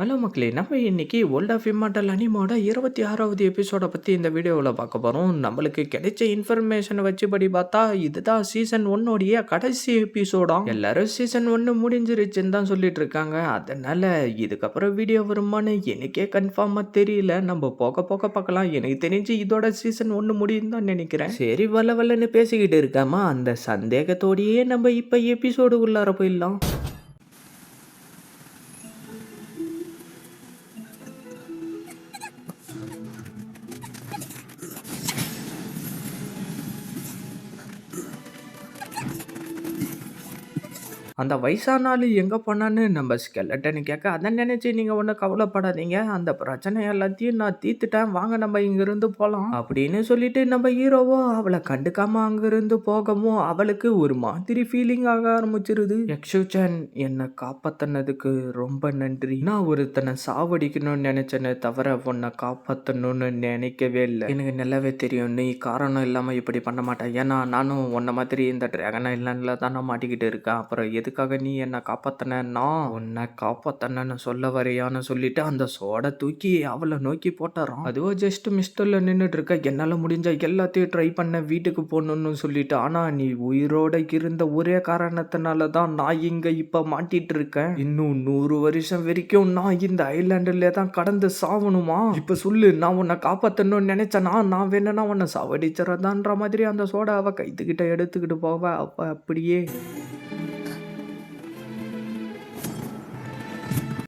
Hello மக்களே நம்ம இன்னைக்கு வேர்ல்ட் ஆஃப் இம்மாட்டல் அனிமோட இருபத்தி ஆறாவது எபிசோடை பற்றி இந்த வீடியோவில் பார்க்க போகிறோம் நம்மளுக்கு கிடைச்ச இன்ஃபர்மேஷனை வச்சுபடி பார்த்தா இதுதான் சீசன் ஒன்னோடைய கடைசி எபிசோடாம் எல்லாரும் சீசன் ஒன்று முடிஞ்சிருச்சுன்னு தான் சொல்லிட்டு இருக்காங்க. அதனால் இதுக்கப்புறம் வீடியோ வருமானு எனக்கே கன்ஃபார்மாக தெரியல. நம்ம போக போக பார்க்கலாம். எனக்கு தெரிஞ்சு இதோட சீசன் ஒன்று முடியும் தான் நினைக்கிறேன். சரி வல்ல வல்லன்னு பேசிக்கிட்டு இருக்காமா அந்த சந்தேகத்தோடையே நம்ம இப்போ எபிசோடு உள்ளார போயிடலாம். அந்த வயசான எங்கே போனான்னு நம்ம ஸ்கெல்லட்டனு கேட்க அதை நினச்சி நீங்கள் ஒன்றும் கவலைப்படாதீங்க. அந்த பிரச்சனை எல்லாத்தையும் நான் தீர்த்துட்டேன். வாங்க நம்ம இங்கேருந்து போகலாம் அப்படின்னு சொல்லிட்டு நம்ம ஹீரோவோ அவளை கண்டுக்காமல் அங்கேருந்து போகவும் அவளுக்கு ஒரு மாதிரி ஃபீலிங் ஆக ஆரம்பிச்சிருது. யக்ஷுச்சன் என்னை காப்பாத்தினதுக்கு ரொம்ப நன்றி. நான் ஒருத்தனை சாவடிக்கணும்னு நினைச்சேனே தவிர உன்னை காப்பாற்றணும்னு நினைக்கவே இல்லை. எனக்கு நல்லாவே தெரியும். நீ காரணம் இல்லாமல் இப்படி பண்ண மாட்டேன். ஏன்னா நானும் உன்ன மாதிரி இந்த ட்ராகன் ஐலாண்டில் தான் நான் மாட்டிக்கிட்டு இருக்கேன். அப்புறம் எதுக்காக நீ என்னை காப்பாத்தினா உன்னை காப்பாத்தினு சொல்ல வரையான்னு சொல்லிட்டு அந்த சோடை தூக்கி அவளை நோக்கி போட்டுறான். அதுவோ ஜஸ்ட் மிஸ்டரில் நின்றுட்டு இருக்க என்னால் முடிஞ்ச எல்லாத்தையும் ட்ரை பண்ண வீட்டுக்கு போகணுன்னு சொல்லிட்டு. ஆனால் நீ உயிரோட இருந்த ஒரே காரணத்தினால தான் நான் இங்கே இப்போ மாட்டிட்டு இருக்கேன் இன்னும் நூறு வருஷம் வரைக்கும் நான் இந்த ஐலாண்டில் தான் கடந்து சாவணுமா? இப்போ சொல்லு நான் உன்னை காப்பாற்றணும்னு நினைச்சேனா? நான் வேணும்னா உன்னை சாவடிச்சிடறதான்ற மாதிரி அந்த சோடா அவள் கைத்துக்கிட்ட எடுத்துக்கிட்டு போவ. அப்போ அப்படியே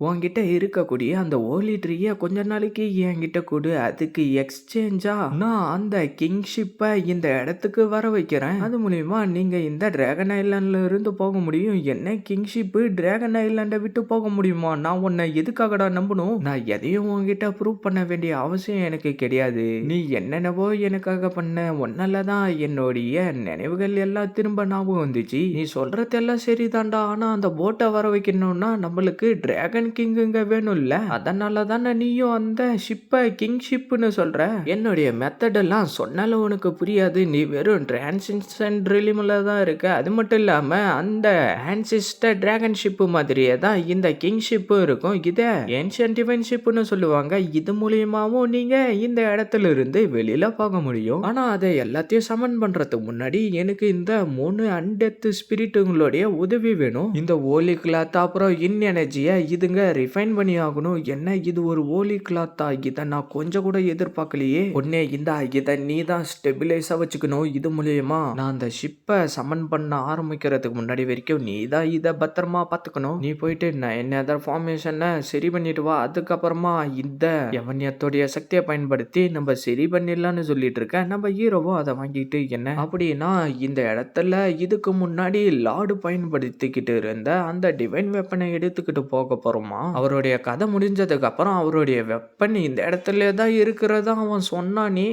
உன்கிட்ட இருக்கக்கூடிய அந்த ஓலி ட்ரீயை கொஞ்ச நாளைக்கு என்கிட்ட கொடு. அதுக்கு எக்ஸ்சேஞ்சா நான் அந்த கிங்ஷிப்பை இந்த இடத்துக்கு வர வைக்கிறேன். அது மூலியமா நீங்க இந்த டிராகன் ஐலாண்ட்ல இருந்து போக முடியும். என்ன கிங்ஷிப்பு டிராகன் ஐலாண்டை விட்டு போக முடியுமா? நான் உன்னை எதுக்காகடா நம்பணும்? நான் எதையும் உன்கிட்ட ப்ரூவ் பண்ண வேண்டிய அவசியம் எனக்கு கிடையாது. நீ என்னென்னவோ எனக்காக பண்ண ஒன்னால தான் என்னுடைய நினைவுகள் எல்லாம் திரும்ப ஞாபகம் வந்துச்சு. நீ சொல்றதெல்லாம் சரிதான்டா. ஆனா அந்த போட்டை வர வைக்கணும்னா நம்மளுக்கு டிராகன் கிங்குங்க வேணும்ல? அதனால தானே நீயும் அந்த ஷிப்பை கிங் ஷிப்னு சொல்ற? என்னுடைய மெத்தட் எல்லாம் சொன்னாலும் உனக்கு புரியாது. நீ வெறும் டிரான்சிஷன் ட்ரிலிமில் தான் இருக்க. அது மட்டும் இல்லாம அந்த ஆன்சிஸ்டர் டிராகன் ஷிப்பு மாதிரியே தான் இந்த கிங் ஷிப்பும் இருக்கும். இதை ஏன்ஷியன் டிவைன் ஷிப்னு சொல்லுவாங்க. இது மூலியமாவும் நீங்க இந்த இடத்துல இருந்து வெளியில போக முடியும். ஆனா அதை எல்லாத்தையும் சமன் பண்றதுக்கு முன்னாடி எனக்கு இந்த மூணு அண்டெத்து ஸ்பிரிட்டுங்களுடைய உதவி வேணும். இந்த ஓலி கிளாத் அப்புறம் இன் எனர்ஜியை இதுங்க ரிஃபைன் பண்ணி ஆகணும். என்ன இது ஒரு ஓலி கிளாத்தா இதை நான் கொஞ்சம் கூட எதிர்பார்க்கலையே. உடனே இந்த இதை நீ தான் ஸ்டெபிலைஸா வச்சுக்கணும். இது மூலியமா நான் அந்த ஷிப்பை சமன் பண்ண ஆரம்பிக்கிறதுக்கு முன்னாடி வரைக்கும் நீ தான் இதை பத்திரமா பார்த்துக்கணும். நீ போயிட்டு நான் என்ன அதர் ஃபார்மேஷனை சரி பண்ணிட்டு வா. அதுக்கப்புறமா இந்த யவன்யத்தோடைய சக்தியை பயன்படுத்தி நம்ம சரி பண்ணிடலாம்னு சொல்லிட்டு இருக்கேன் நம்ம ஹீரோவும் அதை வாங்கிட்டு என்ன? அப்படின்னா இந்த இடத்துல இதுக்கு முன்னாடி லார்டு பயன்படுத்திக்கிட்டு இருந்த அந்த டிவைன் வெப்பனை எடுத்துக்கிட்டு போக போறோமா அவருடைய கதை முடிஞ்சதுக்கு அப்புறம் அவருடைய வெப்பன் இந்த இடத்துல தான் இருக்கிறதா அவன் சொன்னானே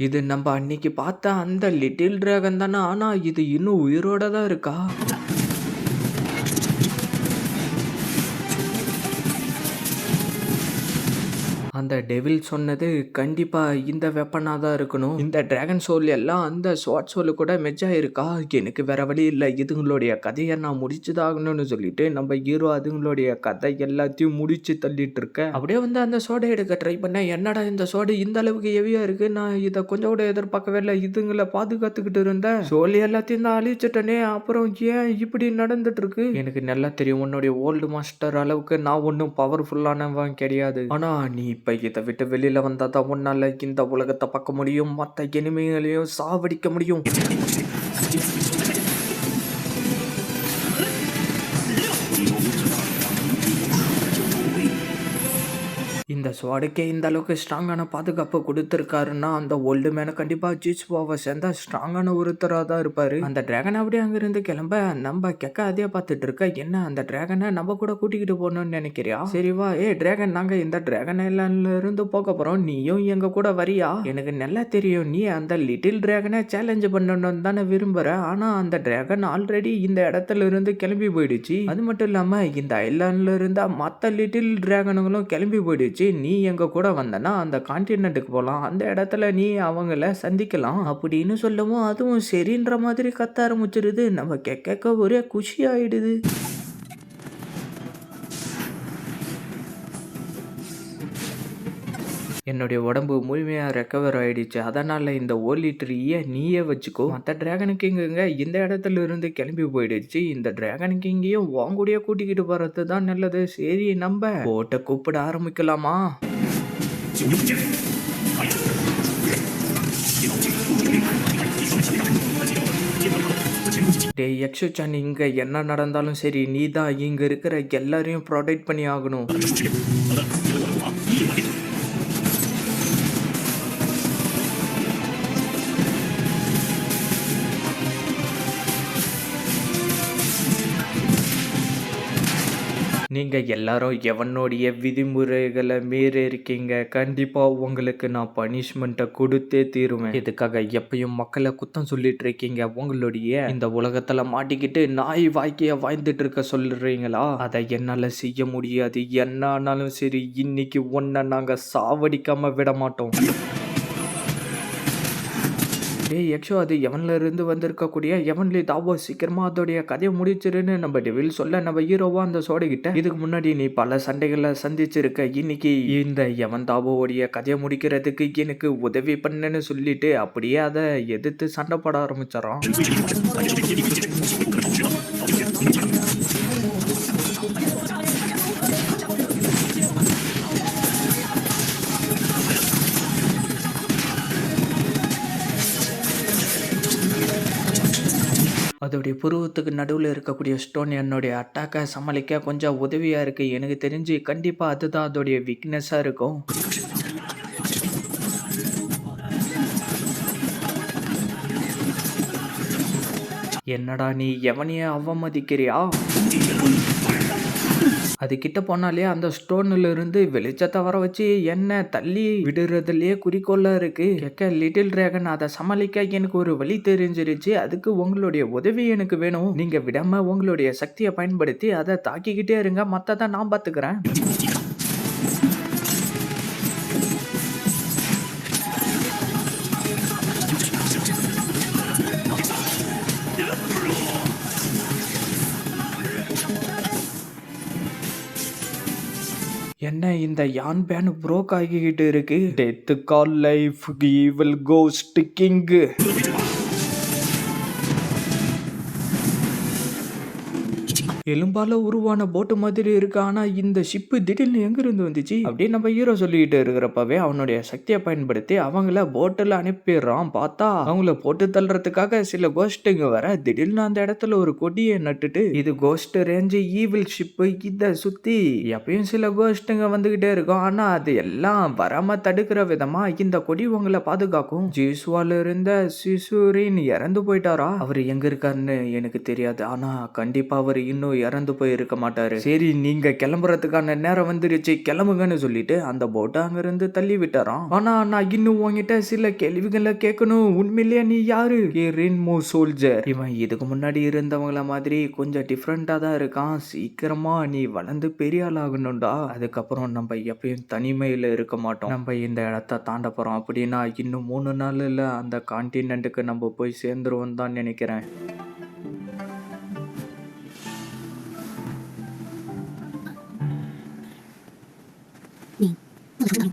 இது நம்ம அன்னைக்கு பார்த்த அந்த லிட்டில் டிராகன் தானே ஆனா இது இன்னும் உயிரோட தான் இருக்கா? அந்த டெவில் சொன்னது கண்டிப்பாக இந்த வெப்பனாக தான் இருக்கணும். இந்த ட்ராகன் சோல் எல்லாம் அந்த ஸ்வாட் சோலு கூட மெச்சா இருக்கா எனக்கு வேற வழி இல்லை. இதுங்களுடைய கதையை நான் முடிச்சுதாகணும்னு சொல்லிட்டு நம்ம ஹீரோ அதுங்களுடைய கதை எல்லாத்தையும் முடிச்சு தள்ளிட்டு இருக்கேன். அப்படியே வந்து அந்த சோடை எடுக்க ட்ரை பண்ணேன். என்னடா இந்த சோடு இந்த அளவுக்கு ஹெவியா இருக்கு? நான் இதை கொஞ்சம் கூட எதிர்பார்க்கவே இல்லை. இதுங்களை பாதுகாத்துக்கிட்டு இருந்தேன். சோல் எல்லாத்தையும் தான் அழிச்சிட்டனே. அப்புறம் ஏன் இப்படி நடந்துட்டு இருக்கு? எனக்கு நல்லா தெரியும். உன்னுடைய ஓல்டு மாஸ்டர் அளவுக்கு நான் ஒன்றும் பவர்ஃபுல்லானவன் கிடையாது. ஆனால் நீ இப்போ இதை விட்டு வெளியில் வந்தால் தான் உன்னால் இந்த உலகத்தை பார்க்க முடியும். மற்ற எனிமைகளையும் சாவடிக்க முடியும். இந்த ஸ்வாடுக்கே இந்த அளவுக்கு ஸ்ட்ராங்கான பாதுகாப்பு கொடுத்துருக்காருன்னா அந்த ஓல்டு மேனை கண்டிப்பாக ஜீச் போவை சேர்ந்தா ஸ்ட்ராங்கான ஒருத்தராக தான் இருப்பார். அந்த டிராகன் அப்படியே அங்கேருந்து கிளம்ப நம்ம கெக்க அதே பார்த்துட்டு இருக்க என்ன அந்த டிராகனை நம்ம கூட கூட்டிக்கிட்டு போகணும்னு நினைக்கிறியா? சரிவா ஏ டிராகன் நாங்கள் இந்த டிராகன் ஐலாண்ட்ல இருந்து போக போகிறோம் நீயும் எங்கள் கூட வரியா? எனக்கு நல்லா தெரியும் நீ அந்த லிட்டில் டிராகனை சேலஞ்ச் பண்ணணும்னு தானே விரும்புகிற ஆனால் அந்த டிராகன் ஆல்ரெடி இந்த இடத்துல இருந்து கிளம்பி போயிடுச்சு. அது மட்டும் இல்லாமல் இந்த ஐலாண்ட்ல இருந்தா மற்ற லிட்டில் டிராகனுங்களும் கிளம்பி போயிடுச்சு. நீ எங்கள் கூட வந்தனா அந்த கான்டினென்ட்டுக்கு போகலாம் அந்த இடத்துல நீ அவங்கள சந்திக்கலாம் அப்படின்னு சொல்லவும். அதுவும் சரின்ற மாதிரி கத்த ஆரம்பிச்சிருது. நம்ம கேட்க ஒரே குஷி ஆயிடுது. என்னுடைய உடம்பு முழுமையாக ரெக்கவர் ஆயிடுச்சு. அதனால் இந்த ஓலி ட்ரீயை நீயே வச்சுக்கோ. மற்ற ட்ராகன் கிங்குங்க இந்த இடத்துல இருந்து கிளம்பி போயிடுச்சு. இந்த ட்ராகன் கிங்கையும் வாங்கூடிய கூட்டிக்கிட்டு போகிறது தான் நல்லது. சரி நம்ம போட்டை கூப்பிட ஆரம்பிக்கலாமா? டே யக்ஷுச்சான் இங்க என்ன நடந்தாலும் சரி நீ தான் இங்க இருக்கிற எல்லாரையும் ப்ரொடெக்ட் பண்ணி ஆகணும். நீங்கள் எல்லாரும் எவனுடைய விதிமுறைகளை மீறி இருக்கீங்க கண்டிப்பாக உங்களுக்கு நான் பனிஷ்மெண்ட்டை கொடுத்தே தீருவேன். இதுக்காக எப்பயும் மக்களை குத்தம் சொல்லிட்டு இருக்கீங்க உங்களுடைய இந்த உலகத்தில் மாட்டிக்கிட்டு நாய் வாய்க்கைய வாய்ந்துட்டு இருக்க சொல்றீங்களா? அதை என்னால் செய்ய முடியாது. என்ன ஆனாலும் சரி இன்னைக்கு ஒன்றை நாங்கள் சாவடிக்காமல் விட மாட்டோம் டே யக்ஷோ அது எவன்ல இருந்து வந்திருக்கக்கூடிய எவன்லி? தாவோ சீக்கிரமாக அதோடைய கதையை முடிச்சிருன்னு நம்ம டெவில் சொல்ல நம்ம ஹீரோவா அந்த சோடைகிட்ட இதுக்கு முன்னாடி நீ பல சண்டைகளை சந்திச்சிருக்க இன்னைக்கு இந்த எவன் தாவோடைய கதையை முடிக்கிறதுக்கு எனக்கு உதவி பண்ணுன்னு சொல்லிட்டு அப்படியே அதை எதிர்த்து சண்டை போட ஆரம்பிச்சிடறோம் அதோடைய புருவத்துக்கு நடுவில் இருக்கக்கூடிய ஸ்டோன் என்னுடைய அட்டாக்கை சமாளிக்க கொஞ்சம் உதவியாக இருக்குது எனக்கு தெரிஞ்சு கண்டிப்பாக அதுதான் அதோடைய வீக்னஸாக இருக்கும். என்னடா நீ எவனையே அவமதிக்கிறியா? அது கிட்ட போனாலே அந்த ஸ்டோன்ல இருந்து வெளிச்சத்தை வர வச்சு என்ன தள்ளி விடுறதுலயே குறிக்கோளா இருக்கு. கேட்க லிட்டில் டிராகன் அதை சமாளிக்க எனக்கு ஒரு வழி தெரிஞ்சிருச்சு. அதுக்கு உங்களுடைய உதவி எனக்கு வேணும். நீங்க விடாம உங்களுடைய சக்தியை பயன்படுத்தி அதை தாக்கிக்கிட்டே இருங்க. மத்ததை நான் பாத்துக்கிறேன் என்ன இந்த யான் பேன் ப்ரோக் ஆகிக்கிட்டு இருக்கு? Death call life evil ghost king எலும்பால உருவான போட்டு மாதிரி இருக்கு. ஆனா இந்த ஷிப்பு திடீர்னு எங்க இருந்து வந்துச்சு? அப்படியே நம்ம ஹீரோ சொல்லிட்டு இருக்கிறப்பவே அவனுடைய சக்தியை பயன்படுத்தி அவங்கள போட்டில் அனுப்பிடுறான். பார்த்தா அவங்கள போட்டு தள்ளுறதுக்காக சில கோஸ்ட்டுங்க வர திடீர்னு அந்த இடத்துல ஒரு கொடியை நட்டுட்டு இது கோஸ்ட் ரேஞ்சு ஈவில் ஷிப்பு இதை சுத்தி எப்பயும் சில கோஸ்ட்டுங்க வந்துகிட்டே இருக்கும். ஆனா அது எல்லாம் வராம தடுக்கிற விதமா இந்த கொடி உங்களை பாதுகாக்கும். ஜீஸ்வால இருந்த சிசுரின் இறந்து போயிட்டாரா? அவர் எங்க இருக்காருன்னு எனக்கு தெரியாது. ஆனா கண்டிப்பா அவர் இன்னும் இறந்து போய் இருக்க மாட்டாரு. சரி நீங்க கிளம்புறதுக்கான நேரம் வந்துருச்சு கிளம்புங்கன்னு சொல்லிட்டு அந்த போட்டை அங்கிருந்து தள்ளி விட்டாராம் ஆனா நான் இன்னும் உங்ககிட்ட சில கேள்விகளை கேட்கணும். உண்மையிலேயே நீ யாரு? Rainbow soldier. இவன் இதுக்கு முன்னாடி இருந்தவங்கள மாதிரி கொஞ்சம் டிஃப்ரெண்டா தான் இருக்கான். சீக்கிரமா நீ வளர்ந்து பெரிய ஆள் ஆகணும்டா அதுக்கப்புறம் நம்ம எப்பயும் தனிமையில இருக்க மாட்டோம். நம்ம இந்த இடத்த தாண்ட போறோம் அப்படின்னா இன்னும் மூணு நாள்ல அந்த கான்டினென்ட்டுக்கு நம்ம போய் சேர்ந்துருவோம் தான் நினைக்கிறேன்.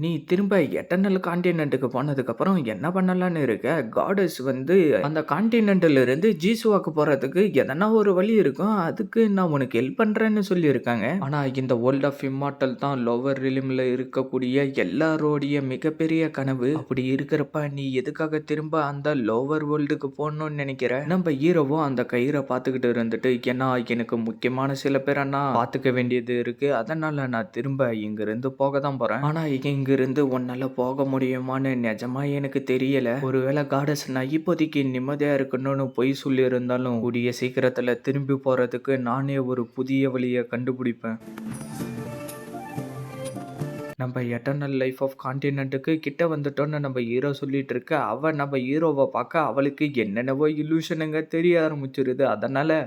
நீ திரும்ப எட்டர்னல் கான்டினென்ட்டுக்கு போனதுக்கப்புறம் என்ன பண்ணலான்னு இருக்க? காடஸ் வந்து அந்த கான்டினென்ட்ல இருந்து ஜீசுவாக்கு போகிறதுக்கு எதனா ஒரு வழி இருக்கும். அதுக்கு நான் உனக்கு ஹெல்ப் பண்ணுறேன்னு சொல்லியிருக்காங்க. ஆனால் இந்த வேர்ல்ட் ஆஃப் இம்மார்டல் தான் லோவர் ரிலிமில் இருக்கக்கூடிய எல்லாரோடைய மிகப்பெரிய கனவு. அப்படி இருக்கிறப்ப நீ எதுக்காக திரும்ப அந்த லோவர் வேர்ல்டுக்கு போகணும்னு நினைக்கிற? நம்ம ஹீரோவும் அந்த கயிறை பார்த்துக்கிட்டு இருந்துட்டு ஏன்னா எனக்கு முக்கியமான சில பேரை நான் பார்த்துக்க வேண்டியது இருக்குது அதனால் நான் திரும்ப இங்கேருந்து போக தான் போகிறேன் ஆனால் இங்கிருந்து உன்னால போக முடியுமான்னு நிஜமா எனக்கு தெரியல. ஒருவேளை காடஸ் நான் இப்போதைக்கு நிம்மதியா இருக்கணும்னு பொய் சொல்லி இருந்தாலும் கூடிய சீக்கிரத்துல திரும்பி போறதுக்கு நானே ஒரு புதிய வழியை கண்டுபிடிப்பேன். நம்ம எட்டர்னல் லைஃப் ஆஃப் கான்டினென்ட்டுக்கு கிட்ட வந்துட்டோன்னு நம்ம ஹீரோ சொல்லிட்டு இருக்க அவ நம்ம ஹீரோவை பார்க்க அவளுக்கு என்னென்னவோ இல்யூஷனுங்க தெரிய ஆரம்பிச்சிருது. அதனால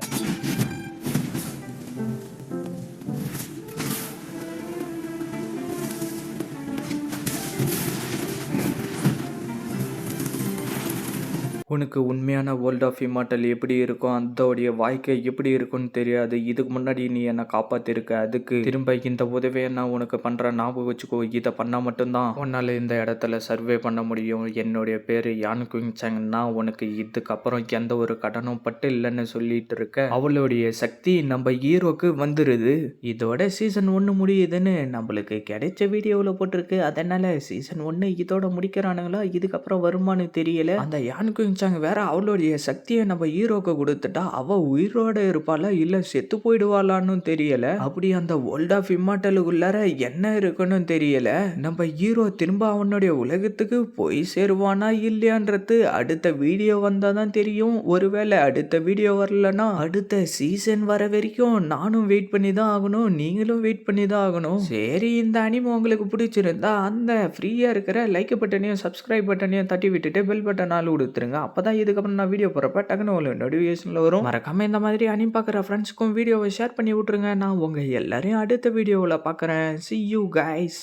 உனக்கு உண்மையான வேர்ல்ட் ஆஃப் இமாட்டல் எப்படி இருக்கும் அதோடைய வாழ்க்கை எப்படி இருக்கும்னு தெரியாது. இதுக்கு முன்னாடி நீ என்னை காப்பாத்திருக்க. அதுக்கு திரும்ப இந்த உதவியை நான் உனக்கு பண்ணுற ஞாபகம் வச்சுக்கோ இதை பண்ணா மட்டும்தான் உன்னால இந்த இடத்துல சர்வே பண்ண முடியும். என்னுடைய பேரு யான் குயிங் சங் உனக்கு இதுக்கப்புறம் எந்த ஒரு கடனும் பட்டு இல்லைன்னு சொல்லிட்டு இருக்க அவளுடைய சக்தி நம்ம ஹீரோக்கு வந்துருது. இதோட சீசன் ஒன்று முடியுதுன்னு நம்மளுக்கு கிடைச்ச வீடியோவில் போட்டிருக்கு. அதனால சீசன் ஒன்று இதோட முடிக்கிறானுங்களா? இதுக்கப்புறம் வருமானு தெரியல. அந்த யான் குயின் சாங் வேற அவளுடைய சக்தியை நம்ம ஹீரோக்கு கொடுத்துட்டா அவ உயிரோட இருப்பாளா? இல்ல செத்து போயிடுவாளான்னு தெரியல? அப்படி அந்த வேர்ல்ட் ஆஃப் இம்மார்டலுக்குள்ளார என்ன இருக்குன்னு தெரியல. நம்ம ஹீரோ திரும்ப அவனுடைய உலகத்துக்கு போய் சேருவானா இல்லையான்றது அடுத்த வீடியோ வந்தாதான் தெரியும். ஒருவேளை அடுத்த வீடியோ வரலன்னா அடுத்த சீசன் வர வரைக்கும் நானும் வெயிட் பண்ணி தான் ஆகணும். நீங்களும் வெயிட் பண்ணி தான் ஆகணும். சரி இந்த அனிமம் உங்களுக்கு பிடிச்சிருந்தா அந்த ஃப்ரீயா இருக்கிற லைக் பட்டனையும் சப்ஸ்கிரைப் பட்டனையும் தட்டி விட்டுட்டு பெல் பட்டன் ஆள் கொடுத்துருங்க அப்போ தான் இதுக்கப்புறம் நான் வீடியோ போகிறப்ப டக்குனு உங்களுக்கு நோட்டிஃபிகேஷனில் வரும். மறக்காமல் இந்த மாதிரி அனி பார்க்குற ஃப்ரெண்ட்ஸ்க்கும் வீடியோவை ஷேர் பண்ணி விட்டுருங்க. நான் உங்கள் எல்லாரையும் அடுத்த வீடியோவில் பார்க்குறேன். C you guys